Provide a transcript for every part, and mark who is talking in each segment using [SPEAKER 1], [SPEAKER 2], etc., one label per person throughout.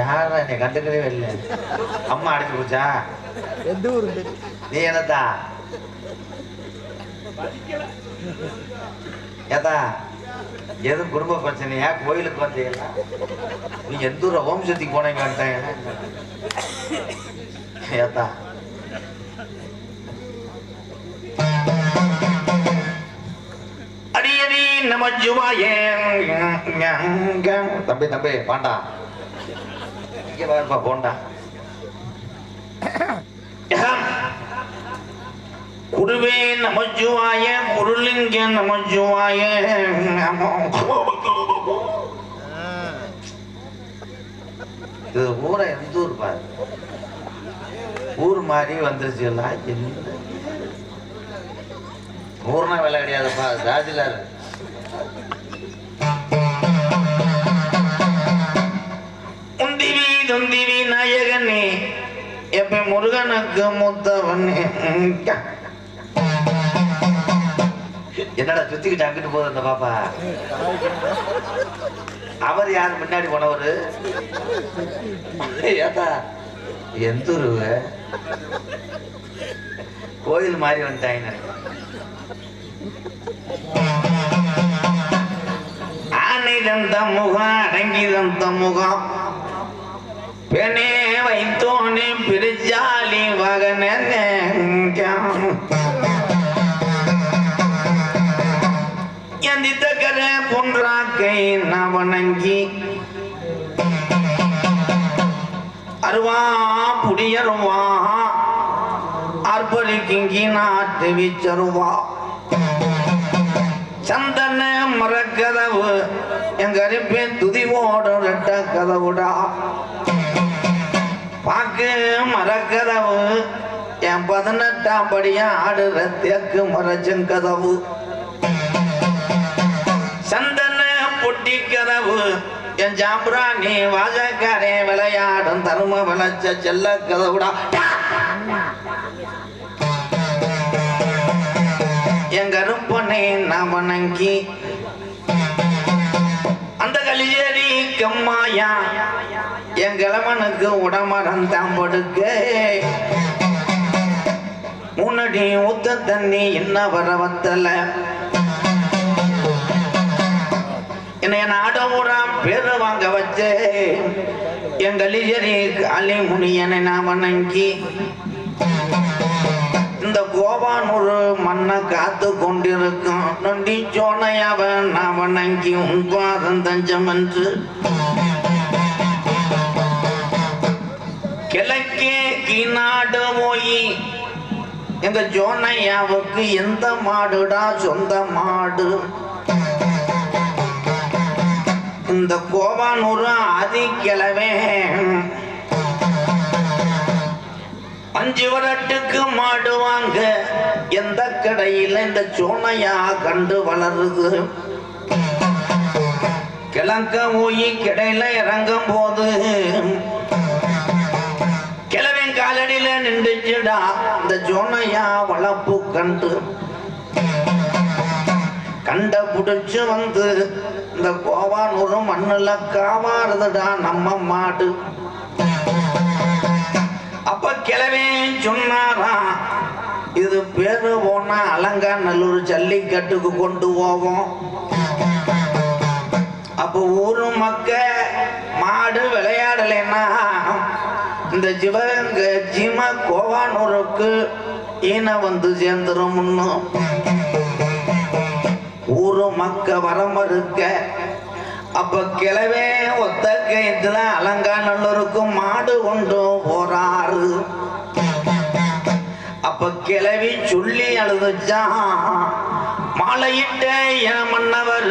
[SPEAKER 1] யாரும் என்னை கண்டுக்கவே இல்லை. அம்மா அடிச்சு போச்சா
[SPEAKER 2] எந்த ஊரு
[SPEAKER 1] நீ என்னத்தா? ஏதா எது குடும்ப பிரச்சனையா? கோயிலுக்கு வந்தீங்களா? நீ எந்த ஊர் ஓம் சக்திக்கு போனீங்க ஏத்தா அடியடி நமஜுவாயே. தம்பி தம்பி பாண்டா இங்க பாருப்பா போண்டா. குருவே நமஜுவாய முருளிங்க நமஜுவாய. இது ஊரை எந்த ஊர் பாரு? ஊர் மாதிரி வந்துருச்சு எல்லாம் என்ன? ஊர்னா வேலை கிடையாதுப்பா ராஜிலார் உந்திவி துந்திவி நாயகனே எப்ப முருகனுக்கு மூத்தவனே. என்னடா சுத்திக்கிட்டு அங்கிட்டு போகுது அந்த பாப்பா? அவர் யார்? முன்னாடி போனவரு? ஏதா எந்த கோயில் மாதிரி வந்துட்டாங்க நினைக்கிறேன். ஆனை தந்த முகம் பெணே வைத்தோனே பிரிஜாலி வகன எந்தித்தக்கர பொன்றாக்கை நவணங்கி. அருவா புடியருவா. அர்ப்பணிக்கிங்கி நாட்டு வீச்சருவா. சந்தன மரக்கதவு எங்க துதி துதிவோடும் ரெட்ட கதவுடா. பாக்கு மரக்கதவு என் பதினெட்டாம் படியா ஆடுற தேக்கு மரச்சங்கதவு சந்தன பொட்டி கதவு என் ஜாம்பராணி வாஜக்காரே விளையாடும் தரும விளைச்ச செல்ல கதவுடா. என் கருப்பனை நான் வணங்கி அந்த கலியரி கம்மாயா என் கிழமனுக்கு உடமரம் தான் படுக்க. முன்னாடி ஊத்த தண்ணி என்ன வர வத்தல? என்னை நாடவுறாம் பேரு வாங்க வச்சே. என் கலியரி காளி முனியனை நான் வணங்கி இந்த மண்ணை காத்து கொண்டிருக்கும் நொண்டி சோனையவன் நான் வணங்கி உன் பாதம் தஞ்சம் என்று. கிழக்கே கீநாடு போய் இந்த ஜோனையாவுக்கு எந்த மாடுடா சொந்த மாடு? இந்த கோவானூர் ஆதி அஞ்சு வரட்டுக்கு மாடு வாங்க. எந்த கடையில இந்த சோனையா கண்டு வளருது? கிழங்க போய் கிடையில இறங்கும் போது கிழவன் காலடியில நின்றுச்சுடா இந்த சோனையா வளர்ப்பு கண்டு. கண்ட புடிச்சு வந்து இந்த கோவானூரும் மண்ணுல காவாறுதுடா நம்ம மாடு. அப்ப கிழவே சொன்னாராம் இது பேரு போனா அலங்காநல்லூர் ஜல்லிக்கட்டுக்கு கொண்டு போவோம். அப்ப ஊரு மக்க மாடு விளையாடலைன்னா இந்த சிவகங்க ஜிம கோவானூருக்கு ஈன வந்து சேர்ந்துரும் இன்னும் ஊரு மக்க வரமறுக்க அப்ப கிழவே ஒத்த கயத்துல அலங்காநல்லூருக்கு மாடு கொண்டு போறாரு. அப்ப கிளவி சொல்லி அழுதுச்சான் மாலையிட்ட என் மன்னவர்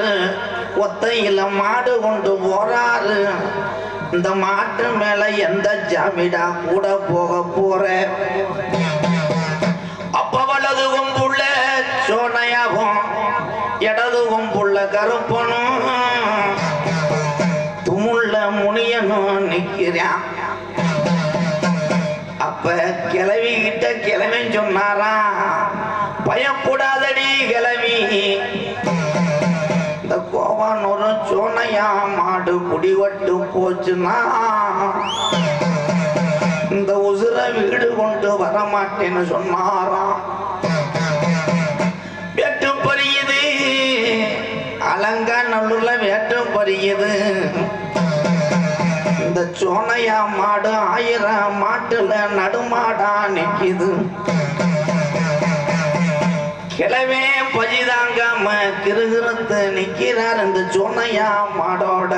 [SPEAKER 1] ஒத்தையில மாடு கொண்டு போறாரு. இந்த மாட்டு மேல எந்த ஜாமிடா கூட போக போற? அப்ப வலது கொம்புள்ள சோனையாகும் இடது கொம்புள்ள கருப்பனும் கிளவி கிட்ட கிளவின்னு சொன்னாரா பயப்படாதடி கிளவி. இந்த கோவானூர் சோனையா மாடு குடிவட்டு போச்சுன்னா. இந்த உசுர வீடு கொண்டு வர மாட்டேன்னு சொன்னாராம். வெட்டு பறியுது. அலங்காநல்லூர்ல வேட்டம் பறியுது. இந்த சோனையா மாடு ஆயிரம் மாட்டுல நடுமாடா நிக்குது. கிளவே பஜிதாங்காம கிருகிருத்து நிக்கிறார் இந்த சோனையா மாடோட.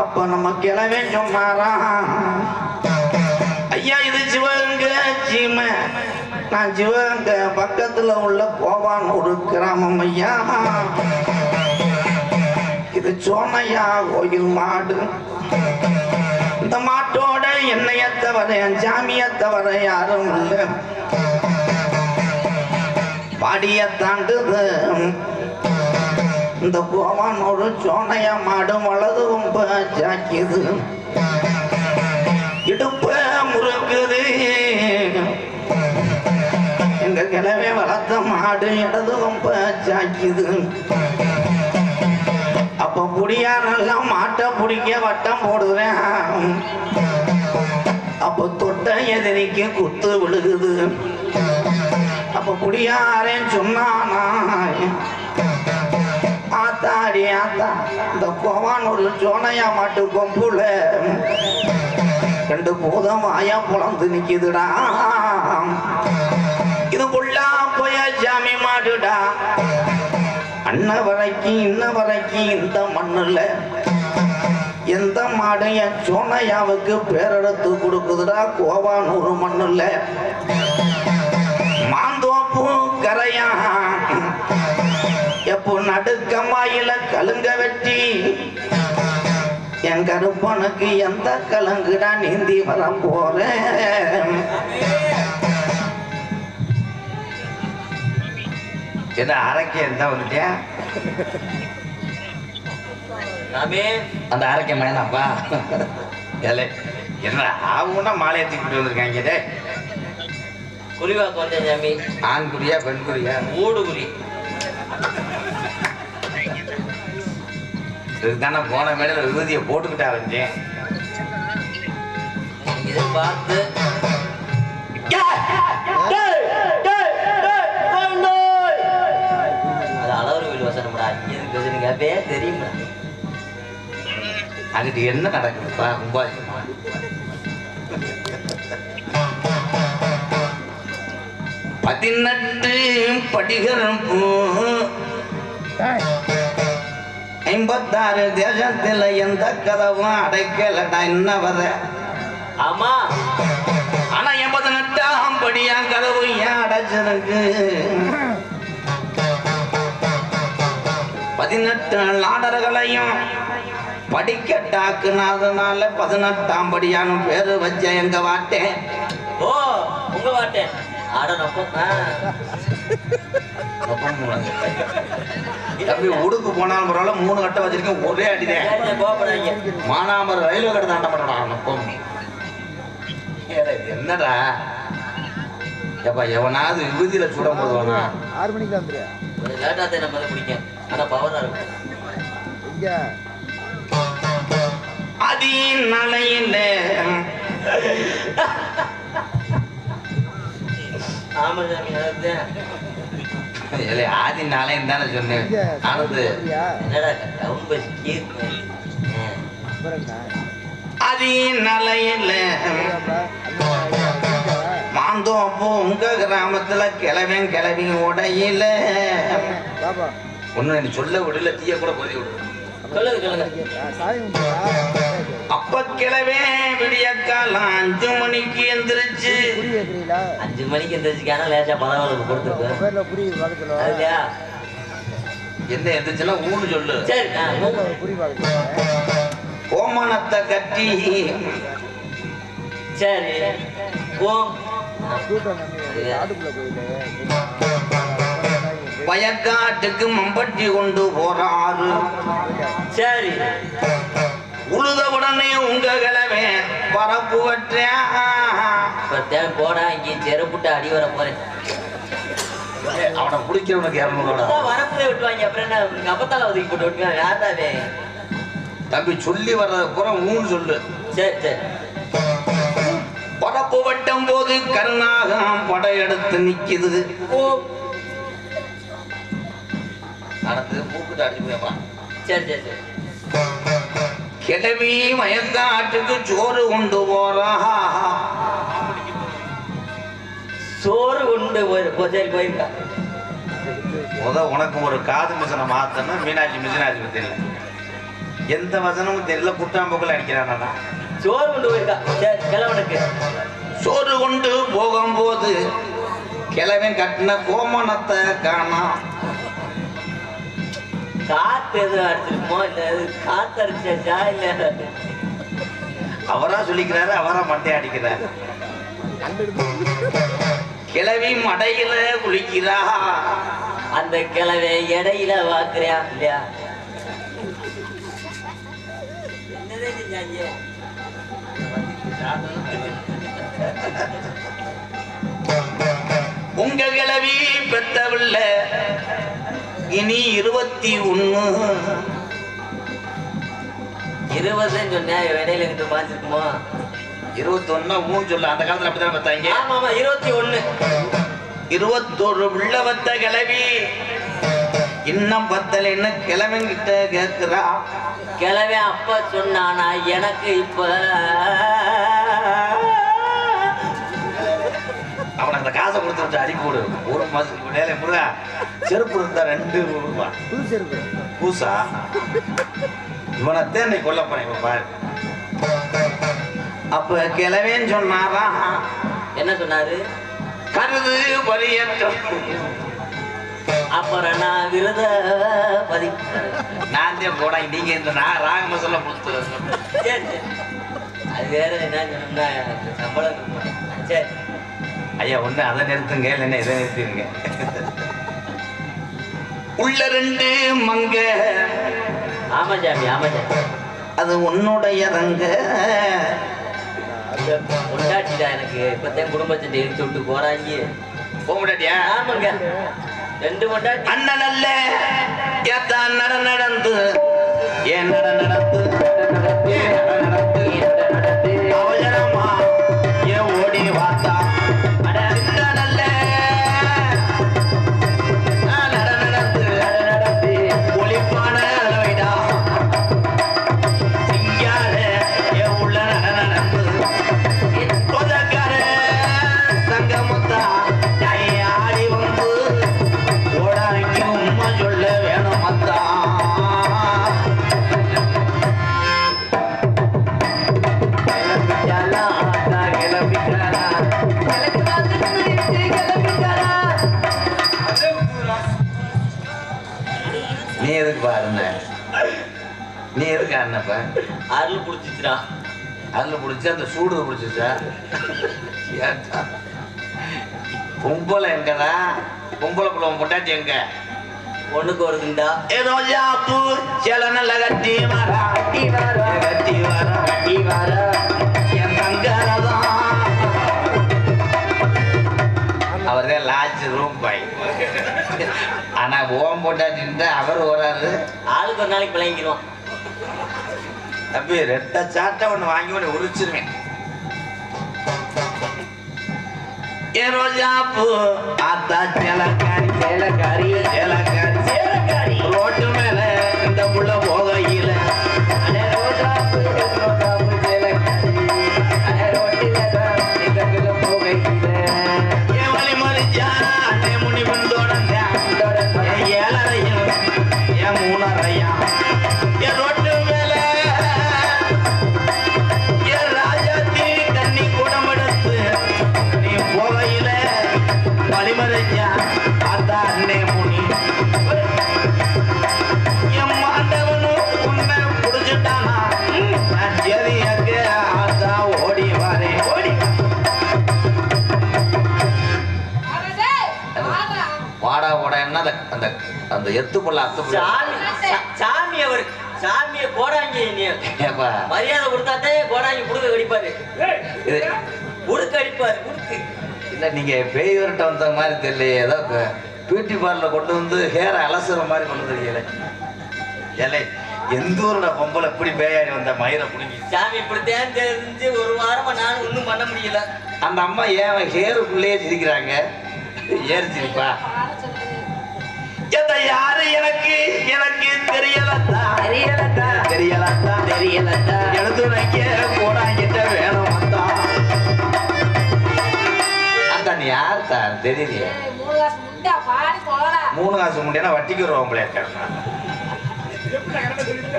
[SPEAKER 1] அப்ப நம்ம கிளவே சொன்னாரா ஐயா இது சிவகங்க சீமை. நான் சிவகங்கை பக்கத்துல உள்ள கோவானூர் கிராமம் ஐயா. இது சோனையா கோயில் மாடு. இந்த மாட்டோட என்னைய தவிர என் சாமிய தவிர யாரும் இல்லை. பாடிய தாண்டுது. இந்த கோவானூர் சோனைய மாடு வலது ரொம்ப ஜாக்கியது இடுப்ப முறுக்குது. எங்க கிளவே வளர்த்த மாடு இடது ரொம்ப ஜாக்கியது குடியாரெல்லாம் மாட்டை பிடிக்க வட்டம் போடுறேன். அப்போ தொட்ட எதிரிக்கு குத்து விழுகுது. அப்போ குடியாரேன்னு சொன்னானா ஆத்தாடி ஆத்தா இந்த கோவானூர் சோனையா மாட்டு கொம்புல ரெண்டு பூதம் வாயா புலந்து நிக்குதுடா. இதுக்குள்ளா போய ஜாமி மாடுடா. இன்ன வரைக்கும் இன்ன வரைக்கும் இந்த மண்ணில்? எந்த மாடும் என் சோனையாவுக்கு பேரெடுத்து கொடுக்குதுடா கோவானூர் மண்ணில்? மாந்தோப்பு கரையா? எப்போ நடுக்கமாயில கலுங்க வெட்டி? என் கருப்பனுக்கு எந்த கலங்குடா நீந்தி வர போறேன்? என்ன அரைக்க என்ன வந்துட்டியா? அந்த அரைக்க மேனாப்பா ஏலே என்ன ஆகும்னா மாலையை தூக்கிட்டு வந்திருக்காங்க டேய்.
[SPEAKER 2] குறிவாக்கு வந்தேன் சாமி.
[SPEAKER 1] ஆண் குறியா பெண் குறியா
[SPEAKER 2] மூடு குறி
[SPEAKER 1] இதுதானே போன மேடையில் விபூதியை போட்டுக்கிட்டு ஆரம்பிச்சேன்
[SPEAKER 2] இதை பார்த்து இங்க இருக்கு
[SPEAKER 1] அங்கிட்டு என்ன நடக்குதுப்பா கும்பாசி பதினெட்டு படிகரம் ஐம்பத்தாறு தேசத்துல எந்த கதவும் அடைக்கலடா என்ன வர?
[SPEAKER 2] ஆமா.
[SPEAKER 1] ஆனா எண்பது நட்டாம் படியா கதவு ஏன் அடைச்சிருக்கு பதினெட்டு நாடர்களையும் படிக்கட்டாக்குனதுனால பதினெட்டாம் படியான்னு பேரு வச்ச எங்க வாட்டேன்
[SPEAKER 2] ஓ உங்க வாட்டேன்.
[SPEAKER 1] தம்பி உடுக்கு போனாலும் பரவாயில்ல மூணு கட்டை வச்சிருக்கேன் ஒரே அடிதான். மானாமர் ரயில்வே கடை தாண்ட மாட்டோம் என்னடா? எப்பா எவனாவது விபூதியில சுட போதுவானா
[SPEAKER 3] ஆறு மணிக்கு
[SPEAKER 2] தான் பிடிக்கும். ஆனா பவரா இருக்கும்
[SPEAKER 3] எங்க?
[SPEAKER 1] அதி நலையில
[SPEAKER 2] ஆமா சாமி அதுதான்
[SPEAKER 1] இல்லை ஆதி நாளையும் தானே சொன்னேன். ஆனது
[SPEAKER 2] என்னடா?
[SPEAKER 3] அண்ணா, ஐயா, எங்க?
[SPEAKER 1] மாந்தோப்பு உங்க கிராமத்துல கிளவன் கிளவி உடையில.
[SPEAKER 3] பாப்பா
[SPEAKER 1] ஒண்ணு நீ சொல்ல விடல தீய கூட போதி விடு.
[SPEAKER 2] சொல்லுங்க சொல்லுங்க.
[SPEAKER 3] ஆ, சாமி கும்பிடுறியா?
[SPEAKER 1] அப்ப கிளவே விடிய காலம் அஞ்சு மணிக்கு எந்திரிச்சு.
[SPEAKER 2] அஞ்சு மணிக்கு எந்திரிச்சுக்கான லேசா பதவளுக்கு
[SPEAKER 3] உங்க
[SPEAKER 2] கொடுத்துருக்கு. அதுலையா
[SPEAKER 1] என்ன எந்திரிச்சுன்னா ஊன்னு சொல்லு.
[SPEAKER 2] சரி
[SPEAKER 1] கோமணத்தை கட்டி.
[SPEAKER 2] சரி ஓம்
[SPEAKER 3] கூட்டம் ஆட்டுக்குள்ள போயிட்டு.
[SPEAKER 1] வயக்காட்டுக்கு மம்பட்டி கொண்டு போறாரு.
[SPEAKER 2] சரி.
[SPEAKER 1] உழுத உடனே உங்க கிழமை பரப்பு வற்றேன்
[SPEAKER 2] போடா இங்கே செருப்புட்டு அடி வர போறேன்.
[SPEAKER 1] அவனை பிடிக்கிறவனுக்கு இரநூறுவா
[SPEAKER 2] அதான் வரப்புல விட்டுவாங்க அப்புறம் என்ன உங்க அப்பத்தால ஒதுக்கி போட்டு விட்டுவாங்க யார்தாவே
[SPEAKER 1] தம்பி சொல்லி வர்றத பூரா மூணு சொல்லு.
[SPEAKER 2] சரி சரி.
[SPEAKER 1] பரப்பு வட்டும் போது கருணாகம் படையெடுத்து நிக்குது.
[SPEAKER 2] ஓ
[SPEAKER 1] நடந்து மூக்குட்டு அடிச்சு போயப்பா
[SPEAKER 2] சரி சரி சரி.
[SPEAKER 1] கிளவி மயக்காட்டுக்கு சோறு கொண்டு போறா.
[SPEAKER 2] சோறு கொண்டு போய் சரி போயிருக்கா
[SPEAKER 1] முத உனக்கு ஒரு காது மிஷனை மாத்தனா மீனாட்சி மிஷனாட்சி தெரியல எந்த வசனமும் தெரியல புட்டாம்பொக்கல் அடிக்கிறானா
[SPEAKER 2] சோறு கொண்டு போயிருக்கா சரி கிழவனுக்கு.
[SPEAKER 1] சோறு கொண்டு போகும்போது கிழவன் கட்டின கோமணத்தை காணாம்
[SPEAKER 2] காத்து எதுவும் அடிச்சிருக்குமோ இல்ல காத்து அடிச்சா இல்ல?
[SPEAKER 1] அவரா சொல்லிக்கிறாரு அவரா மண்டை அடிக்கிறாரு. கிழவி மடையில குளிக்கிறா.
[SPEAKER 2] அந்த கிழவை இடையில வாக்குறியா? இல்லையா?
[SPEAKER 1] உங்க கிழவி பெத்தவில்ல இனி இருபத்தி ஒண்ணு.
[SPEAKER 2] இருபதுன்னு சொன்னேன் இடையில இங்கிட்டு மாஞ்சிருக்குமோ
[SPEAKER 1] இருபத்தி ஒண்ணு மூணு சொல்ல அந்த காலத்துல அப்படிதான் பார்த்தாங்க?
[SPEAKER 2] ஆமா ஆமா இருபத்தி ஒண்ணு.
[SPEAKER 1] இருபத்தொரு உள்ள வந்த கிளவி. இன்னும் பத்தலைன்னு கிழவங்கிட்ட கேக்குறா
[SPEAKER 2] கிழவே அப்ப சொன்னானா எனக்கு இப்ப?
[SPEAKER 1] அவன் அந்த காசை கொடுத்து விட்டு அடி போடு. ஒரு மாசத்துக்கு வேலை முருகா செருப்பு இருந்தா ரெண்டு ரூபா
[SPEAKER 3] புது செருப்பு.
[SPEAKER 1] பூசா இவனைத்தான் இன்னைக்கு கொல்ல போறேன் இப்ப பாரு. அப்ப கிழவேன்னு சொன்னாரா?
[SPEAKER 2] என்ன சொன்னாரு?
[SPEAKER 1] கருது பரியற்றம்
[SPEAKER 2] அப்புறம் நான் விருத பதி
[SPEAKER 1] நான் தான் போடா நீங்க இந்த நான் ராகம சொல்ல கொடுத்து
[SPEAKER 2] சரி சரி. அது வேற என்ன சொன்னா சம்பளம். சரி.
[SPEAKER 1] ஐயா ஒண்ணு அதை நிறுத்துங்க இல்லைன்னா இதை நிறுத்திடுங்க. உள்ள ரெண்டு மங்க.
[SPEAKER 2] ஆமா சாமி
[SPEAKER 1] அது உன்னுடைய ரங்க.
[SPEAKER 2] கொண்டாட்டிடா எனக்கு. இப்பதான் குடும்பத்தை எடுத்து விட்டு போறாங்க.
[SPEAKER 1] போக முடியாட்டியா
[SPEAKER 2] ஆமாங்க. ரெண்டு கொண்டாட்டி
[SPEAKER 1] அண்ணன் அல்ல. ஏத்தான் நட நடந்து. ஏன் நட நடந்து? அண்ணப்ப
[SPEAKER 2] அருள் புடிச்சிச்சுடா.
[SPEAKER 1] அதுல பிடிச்சி அந்த சூடு பிடிச்சிச்சா? ஏன்டா? பொம்பளை எங்கடா? பொம்பளை பிள்ளை முட்டாச்சி எங்க?
[SPEAKER 2] ஒண்ணுக்கு ஒரு குண்டா.
[SPEAKER 1] ஏதோ ஜாப்பு சில நல்ல கட்டி வர. கட்டி வர கட்டி வர கட்டி வர. என் தங்கரதான். அவர் தான் லாட்ஜ் ரூம் பாய் ஆனா ஓம் போட்டாச்சுட்டு அவர் வராரு.
[SPEAKER 2] ஆளுக்கு ஒரு நாளைக்கு பிள்ளைங்கிடுவான்
[SPEAKER 1] தம்பி ரெட்ட சாட்டை ஒன்று வாங்கி ஒன்று உரிச்சிருவேன். ஏ ரோஜாப்பூ ஆத்தா சேலக்காரி சேலக்காரி சேலக்காரி சேலக்காரி. ரோட்டு மேல இந்த புள்ள போகையில புள்ள அத்து புள்ள
[SPEAKER 2] சாமி அவர் சாமியை கோடாங்கி மரியாதை கொடுத்தாத்தே கோடாங்கி புடுக்க கடிப்பாரு.
[SPEAKER 1] இது
[SPEAKER 2] புடுக்க அடிப்பாரு புடுக்கு.
[SPEAKER 1] இல்ல நீங்க பேய் விரட்ட வந்த மாதிரி தெரியலையே. ஏதோ பியூட்டி பார்லர் கொண்டு வந்து ஹேர் அலசுற மாதிரி கொண்டு தெரியல ஏலே எந்த ஊரோட பொம்பளை இப்படி பேயாடி வந்த? மயிரை பிடிங்கி.
[SPEAKER 2] சாமி இப்படித்தான் தெரிஞ்சு ஒரு வாரமா நானும் ஒண்ணும் பண்ண முடியல.
[SPEAKER 1] அந்த அம்மா ஏன் ஹேருக்குள்ளேயே சிரிக்கிறாங்க? ஏறு சிரிப்பா எதை யாரு எனக்கு? எனக்கு தெரியலத்தா.
[SPEAKER 2] தெரியலத்தா.
[SPEAKER 1] தெரியலத்தா.
[SPEAKER 2] தெரியலத்தா.
[SPEAKER 1] எழுது வைக்க போடாங்கிட்ட வேணும் நீ யார் தான் தெரியலையே
[SPEAKER 4] மூணு காசு
[SPEAKER 1] முடியா வட்டிக்கு வருவாங்களே இருக்காங்க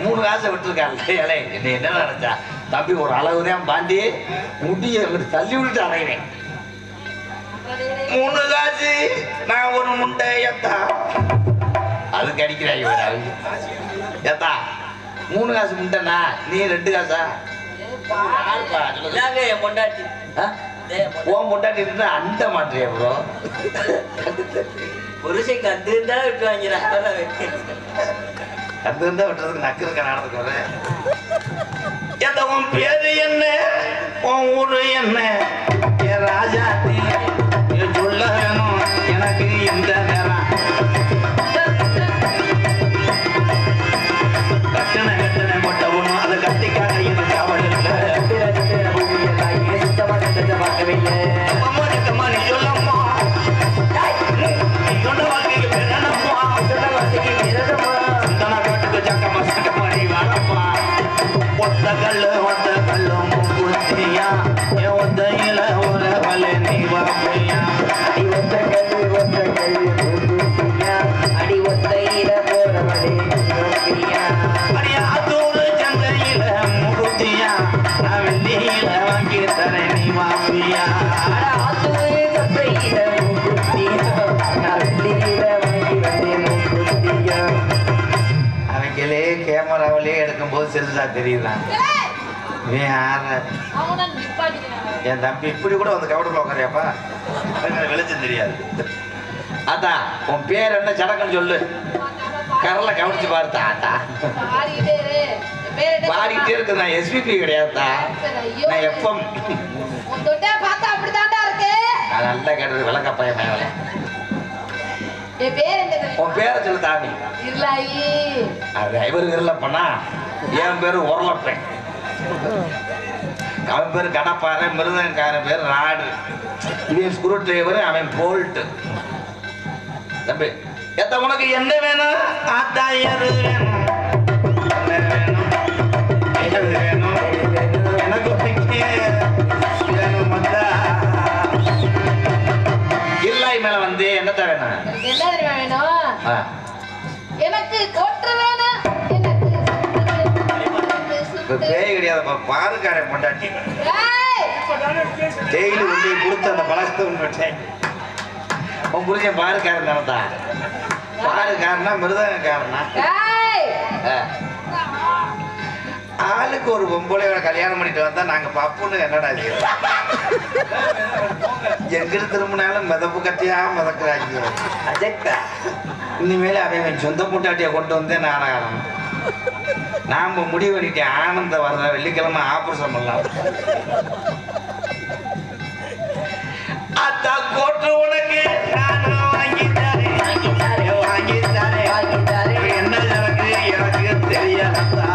[SPEAKER 1] மூணு காசை விட்டுருக்காங்க. ஏலே என்ன நினைச்சா? தம்பி ஒரு அளவு தான் பாண்டி. முடிய தள்ளி விட்டுட்டு அலைவேன் மூணு காசு நான் ஒரு முண்டை ஏத்தா. வேற அவங்க ஏத்தா மூணு காசு முண்டைண்ணா நீ ரெண்டு காசா?
[SPEAKER 2] பொண்டாட்டி.
[SPEAKER 1] உன் பொண்டாட்டி இருந்தா அண்ட மாட்டியா ப்ரோ
[SPEAKER 2] புருஷன் கந்து இருந்தா விட்டு வாங்கிறான்
[SPEAKER 1] அது இருந்தா விட்டுறதுக்கு நக்கு இருக்க நடந்துக்கு வரேன் எந்த உன் பேரு என்ன? உன் ஊரு என்ன? என் வேணும் எனக்கு இந்த நேரம் கட்டண கட்டண மொட்டை ஒண்ணும் அதை கட்டிக்காக எனக்கு அவள் இல்லை அம்மா நித்தம்மா செல்லுதா தெரியுதான் என் தம்பி இப்படி கூட வந்து கவடத்தில் உட்காரியாப்பா வெளிச்சம் தெரியாது. அதான் உன் பேர் என்ன? சடக்குன்னு சொல்லு. கரலை கவனிச்சு பாரு தாத்தா
[SPEAKER 4] பாடிக்கிட்டே
[SPEAKER 1] இருக்கு. நான் எஸ்பிபி கிடையாதுதா
[SPEAKER 4] ஐயோ.
[SPEAKER 1] நான் எஃப்எம்
[SPEAKER 4] பார்த்தா அப்படித்தான்டா இருக்கு
[SPEAKER 1] நான் நல்லா கேட்டது விளக்கப்பைய மேலே? உன் பேரை சொல்லு தாமி.
[SPEAKER 4] இருளாயி
[SPEAKER 1] அது இவரு இல்லப்பண்ணா என் பேரு உரலப்பேன் அவன் பேர் கடப்பாறை மிருதங்காரன் பேர் ராடு. இவன் ஸ்க்ரூ டிரைவர் அவன் போல்ட்டு தம்பி எத்த உனக்கு என்ன வேணும்? ஆத்தா எது வேணும் கிடையாதுப்பா பாருக்காரன் பொண்டாட்டி! டெய்லி போய் கொடுத்து அந்த பழக்கத்தை விட்டேன் உன் புரிஞ்ச பாருக்காரன் தானதா பாருக்காரனா மிருதங்கக்காரனா?
[SPEAKER 4] ஏய்!
[SPEAKER 1] ஆ. ஆளுக்கு ஒரு பொம்பளையோட கல்யாணம் பண்ணிட்டு வந்தா நாங்க பப்புன்னு என்னடா செய்யறோம் எங்கிட்டு திரும்பினாலும் மிதப்பு கட்டியா மிதக்குறாங்க.
[SPEAKER 2] அஜெக்டா
[SPEAKER 1] இனிமேல் அவன் சொந்த பொண்டாட்டியை கொண்டு வந்தே நாடகம் நாம முடிவு பண்ணிட்டேன் ஆனந்த வர்ற வெள்ளிக்கிழமை ஆபரேஷன் பண்ணலாம். அத்தா கோட்டு உனக்கு நான் வாங்கி தரேன் வாங்கி தரேன் என்ன சரக்கு எனக்கு தெரியாதா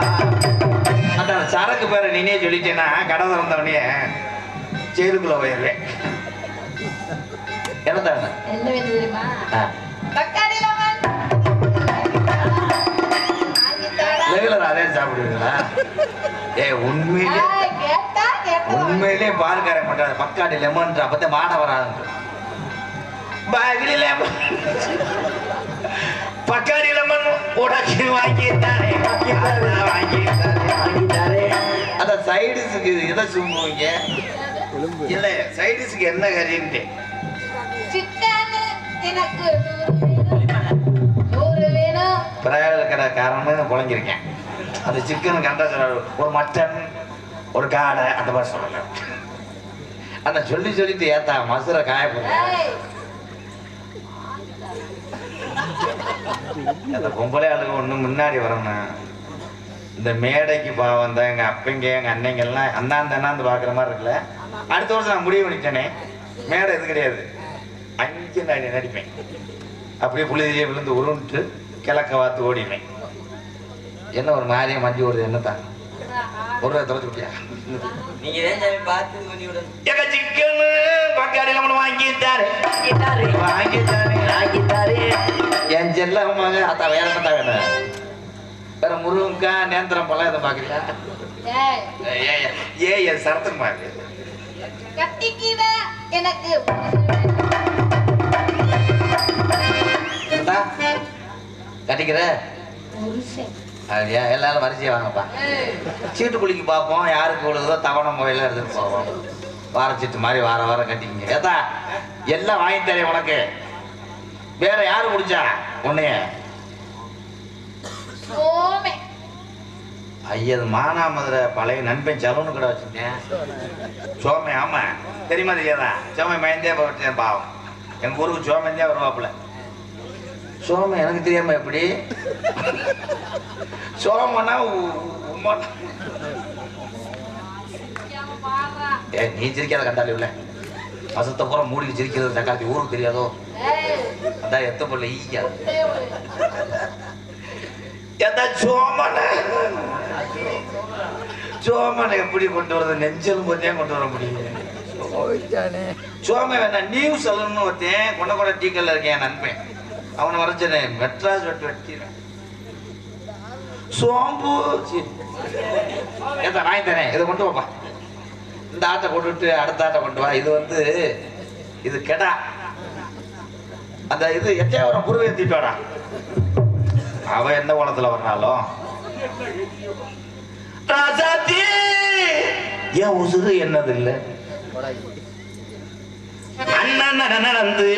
[SPEAKER 1] அந்த சரக்கு பேரை நீனே சொல்லிட்டேன்னா கடை திறந்தவனே ஜெயிலுக்குள்ள போயிடுவேன். என்ன
[SPEAKER 4] தெரியுமா?
[SPEAKER 1] அதே சாப்பிடுவீங்களா? ஏ உண்மையிலே உண்மையிலே பாருக்கார மாட்டாரு பக்காடி லெமன் அப்பத்தே மாட வராது. பாகிலி லெமன் பக்காடி லெமன் உனக்கு வாங்கி தானே வாங்கி தானே அத சைடிஸுக்கு எதை சும்புவீங்க
[SPEAKER 3] எலும்பு
[SPEAKER 1] இல்ல சைடிஸுக்கு என்ன கறின்ட்டு?
[SPEAKER 4] எனக்கு
[SPEAKER 1] கடை காரணம் புழங்கிருக்கேன் அந்த சிக்கன் கண்டா ஒரு மட்டன் ஒரு காடை அந்த மாதிரி சொல்லல அந்த சொல்லி சொல்லிட்டு ஏத்தா மசுரை காய அந்த பொம்பளை ஆளுங்க ஒன்று முன்னாடி வரணும் இந்த மேடைக்கு பாவம் தான் எங்கள் அப்பங்க எங்கள் அண்ணங்க அண்ணாந்து அண்ணாந்து பார்க்குற மாதிரி இருக்குல்ல? அடுத்த வருஷம் நான் முடிவு பண்ணிட்டேனே. மேடை இது கிடையாது. அங்கே நான் நடிப்பேன். அப்படியே புழுதியே விழுந்து உருண்டு கிழக்க வாத்து ஓடிடுவேன். என்ன ஒரு மாதிரியா மஞ்சு ஓடுது என்னத்தான் ஒரு ரூபாய் தொலைச்சு விட்டியா
[SPEAKER 2] நீங்க சாமி பார்த்து பண்ணி விடணும்
[SPEAKER 1] எங்க சிக்கன் பக்காடியில் ஒன்று வாங்கிட்டாரு. வாங்கிட்டாரு.
[SPEAKER 2] ஆக்கிட்டாரு
[SPEAKER 1] என் செல்ல மக அத்தா வேற என்ன வேணும்? வேற முருங்கக்காய் நேந்திரம் பழம் எதுவும் பார்க்குறியா
[SPEAKER 4] ஏய்,
[SPEAKER 1] ஏ ஏ என் சரத்துக்கு
[SPEAKER 4] கட்டிக்கிற எனக்கு?
[SPEAKER 1] கட்டிக்கிற. அப்படியா எல்லாரும் வரிசையா வாங்கப்பா. சீட்டு குளிக்கு பார்ப்போம் யாருக்கு விழுதோ தவணை முறையில் எடுத்துட்டு போவோம். வார சீட்டு மாதிரி வார வாரம் கட்டிக்கிங்க. ஏத்தா எல்லாம் வாங்கி தரேன் உனக்கு. வேற யாரு குடிச்சா உன்னைய. ஐயது மானாமதுரை பழைய நண்பன் சலூனு கடை வச்சிருக்கேன். சோமை ஆமா. தெரியுமா தெரியாதா? சோமை பயந்தே போட்டேன் பாவம். எங்க ஊருக்கு சோமந்தே வருவாப்புல. சோமை எனக்கு தெரியாம எப்படி? சோமனா உம்மா
[SPEAKER 4] சிரிக்காம பாடுறா.
[SPEAKER 1] ஏ நீ சிரிக்காத கண்டாலி உள்ள வசத்தை பூரா மூடி சிரிக்கிறது தக்காளி ஊருக்கு தெரியாதோ? அதான் எத்த பொருள் ஈயா.
[SPEAKER 4] தேவரு.
[SPEAKER 1] எதா சோமன. சோமனை எப்படி கொண்டு வரது? நெஞ்சலும் போதே கொண்டு வர முடியும் சோமை வேணாம் நியூஸ் சொல்லணும்னு ஒருத்தன் கொண்ட கொண்ட டீக்கல்ல இருக்கேன் நண்பன். அவனை வரைச்சனே மெட்ராஸ் வெட்டு வெட்டினேன் சோம்பு. ஏதா வாங்கி தரேன். இதை கொண்டு வாப்பா. இந்த ஆட்டை கொண்டுட்டு அடுத்த ஆட்டை கொண்டு வா. இது வந்து இது கெடா. அந்த இது எட்டையாவரம் ஏற்றிட்டு வரா அவ எந்த கோலத்துல வர்றாலும் ராசாத்தி ஏன் உசுறு என்னது இல்லை அண்ணன் நடந்து